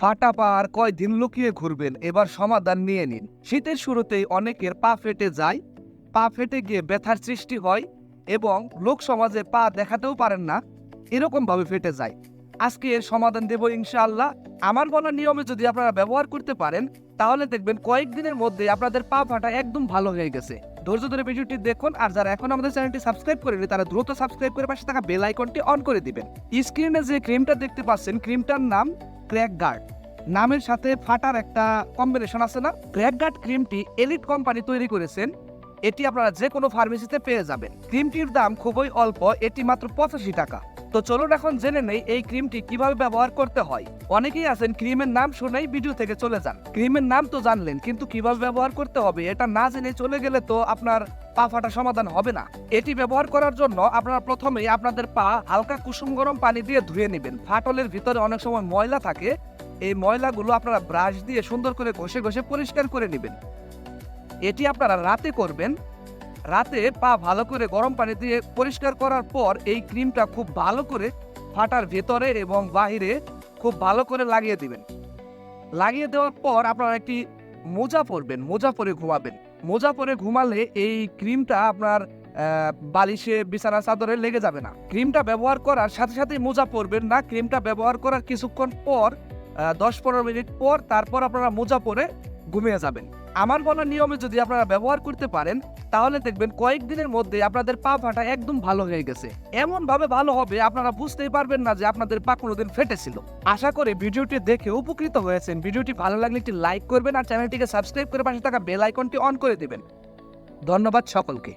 ফাটা পা আর কয়দিন লুকিয়ে ঘুরবেন, এবার সমাধান নিয়ে নিন। শীতের শুরুতেই অনেকের পা ফেটে যায়, পা ফেটে গিয়ে ব্যথার সৃষ্টি হয় এবং লোক সমাজে পা দেখাতেও পারেন না এরকম ভাবে ফেটে যায়। আজকে এর সমাধান দেব ইনশাআল্লাহ। আমার বলা নিয়মে যদি আপনারা ব্যবহার করতে পারেন, তাহলে দেখবেন কয়েকদিনের মধ্যে আপনাদের পা ফাটা একদম ভালো হয়ে গেছে। ধৈর্য ধরে ভিডিওটি দেখুন, আর যারা এখন আমাদের চ্যানেলটি সাবস্ক্রাইব করেনি তারা দ্রুত সাবস্ক্রাইব করে পাশে থাকা বেল আইকনটি অন করে দিবেন। স্ক্রিনে যে ক্রিমটা দেখতে পাচ্ছেন, ক্রিমটার নাম ক্র্যাক গার্ড। নামের সাথে ফাটার একটা কম্বিনেশন আছে না? ক্র্যাক গার্ড ক্রিমটি এলিট কোম্পানি তৈরি করেছেন। এটি আপনারা যে কোনো ফার্মেসিতে পেয়ে যাবেন। ক্রিমটির দাম খুবই অল্প, এটি মাত্র পঁচাশি টাকা। তো চলুন এখন জেনে নেই এই ক্রিমটি কীভাবে ব্যবহার করতে হয়। অনেকেই আছেন ক্রিমের নাম শুনেই ভিডিও থেকে চলে যান। ক্রিমের নাম তো জানলেন, কিন্তু কীভাবে ব্যবহার করতে হবে এটা না জেনে চলে গেলে তো আপনার পা ফাটা সমাধান হবে না। এটি ব্যবহার করার জন্য আপনারা প্রথমেই আপনাদের পা হালকা কুসুম গরম পানি দিয়ে ধুয়ে নেবেন। ফাটলের ভিতরে অনেক সময় ময়লা থাকে। এই ময়লাগুলো আপনারা ব্রাশ দিয়ে সুন্দর করে ঘষে ঘষে পরিষ্কার করে নেবেন। এটি আপনারা রাতে করবেন। রাতে পা ভালো করে গরম পানি দিয়ে পরিষ্কার করার পর এই ক্রিমটা খুব ভালো করে ফাটার ভেতরে এবং বাহিরে খুব ভালো করে লাগিয়ে দিবেন। লাগিয়ে দেওয়ার পর আপনারা একটি মোজা পরবেন, মোজা পরে ঘুমাবেন। মোজা পরে ঘুমালে এই ক্রিমটা আপনার বালিশে বিছানা চাদরে লেগে যাবে না। ক্রিমটা ব্যবহার করার সাথে সাথে মোজা পরবেন না। ক্রিমটা ব্যবহার করার কিছুক্ষণ পর দশ পনেরো মিনিট পর তারপর আপনারা মোজা পরে ঘুমিয়ে যাবেন। আমার বলা নিয়মে যদি আপনারা ব্যবহার করতে পারেন, তাহলে দেখবেন কয়েকদিনের মধ্যে আপনাদের পা ফাটা একদম ভালো হয়ে গেছে। এমন ভাবে ভালো হবে, আপনারা বুঝতেই পারবেন না যে আপনাদের পা কোনোদিন ফেটেছিল। আশা করি ভিডিওটি দেখে উপকৃত হয়েছেন। ভিডিওটি ভালো লাগলে একটি লাইক করবেন আর চ্যানেলটিকে সাবস্ক্রাইব করে পাশে থাকা বেল আইকনটি অন করে দেবেন। ধন্যবাদ সকলকে।